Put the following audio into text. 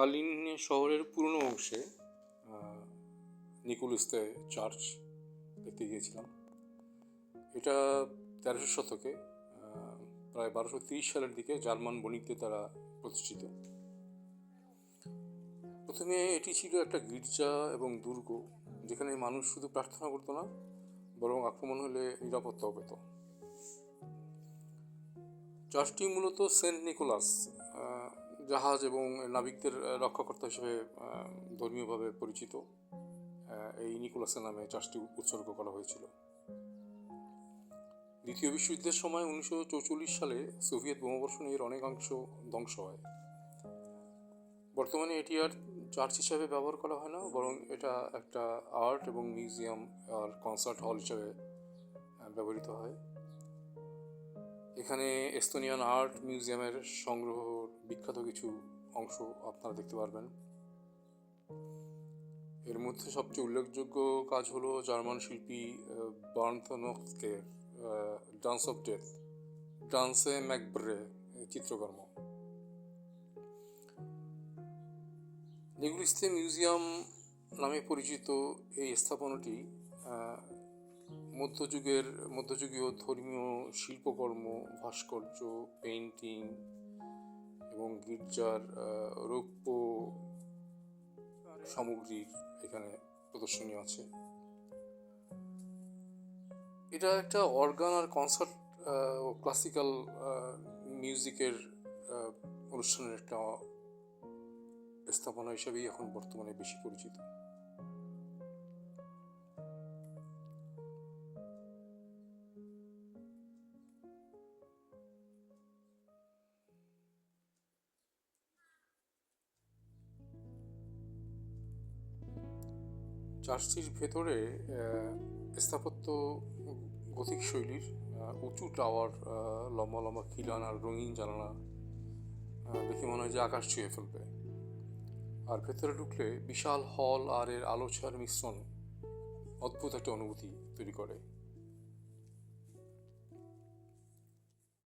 Tallinn শহরের পুরনো অংশে নিকোলিস্তে চার্চ দেখতে গিয়েছিলাম। এটা তেরোশো শতকে প্রায় বারোশো তিরিশ সালের দিকে জার্মান বণিকদের দ্বারা প্রতিষ্ঠিত। প্রথমে এটি ছিল একটা গির্জা এবং দুর্গ, যেখানে মানুষ শুধু প্রার্থনা করতো না, বরং আক্রমণ হলে নিরাপত্তাও পেত। চার্চটি মূলত সেন্ট নিকোলাস জাহাজ এবং নাবিকদের রক্ষাকর্তা হিসেবে ধর্মীয়ভাবে পরিচিত এই নিকোলাসের নামে চার্চটি উৎসর্গ করা হয়েছিল। দ্বিতীয় বিশ্বযুদ্ধের সময় উনিশশো সালে সোভিয়েত বোমাবর্ষণে এর অনেকাংশ ধ্বংস হয়। বর্তমানে এটি আর চার্চ হিসাবে ব্যবহার করা হয় না, বরং এটা একটা আর্ট এবং মিউজিয়াম আর কনসার্ট হল হিসাবে ব্যবহৃত হয়। এখানে এস্তোনিয়ান আর্ট মিউজিয়ামের সংগ্রহ বিখ্যাত কিছু অংশ আপনারা দেখতে পারবেন। এর মধ্যে সবচেয়ে উল্লেখযোগ্য কাজ হলো জার্মান শিল্পী বার্নথনস্কের ডান্স অফ ডেথ ডান্সে ম্যাকব্রে চিত্রকর্ম। নিগুলিস্তে মিউজিয়াম নামে পরিচিত এই স্থাপনাটি মধ্যযুগের, মধ্যযুগীয় ধর্মীয় শিল্পকর্ম, ভাস্কর্য, পেইন্টিং এবং গির্জার রৌপ্য সামগ্রীর এখানে প্রদর্শনী আছে। এটা একটা অর্গান আর কনসার্ট ও ক্লাসিক্যাল মিউজিকের অনুষ্ঠানের একটা স্থাপনা হিসাবেই এখন বর্তমানে বেশি পরিচিত। চার্চটির ভেতরে স্থাপত্য গথিক শৈলীর উঁচু টাওয়ার লম্বা লম্বা খিলান আর রঙিন জানালা দেখে মনে হয় যে আকাশ ছুঁয়ে ফেলবে। আর ভেতরে ঢুকলে বিশাল হল আর এর আলোছার মিশ্রণ অদ্ভুত একটা অনুভূতি তৈরি করে।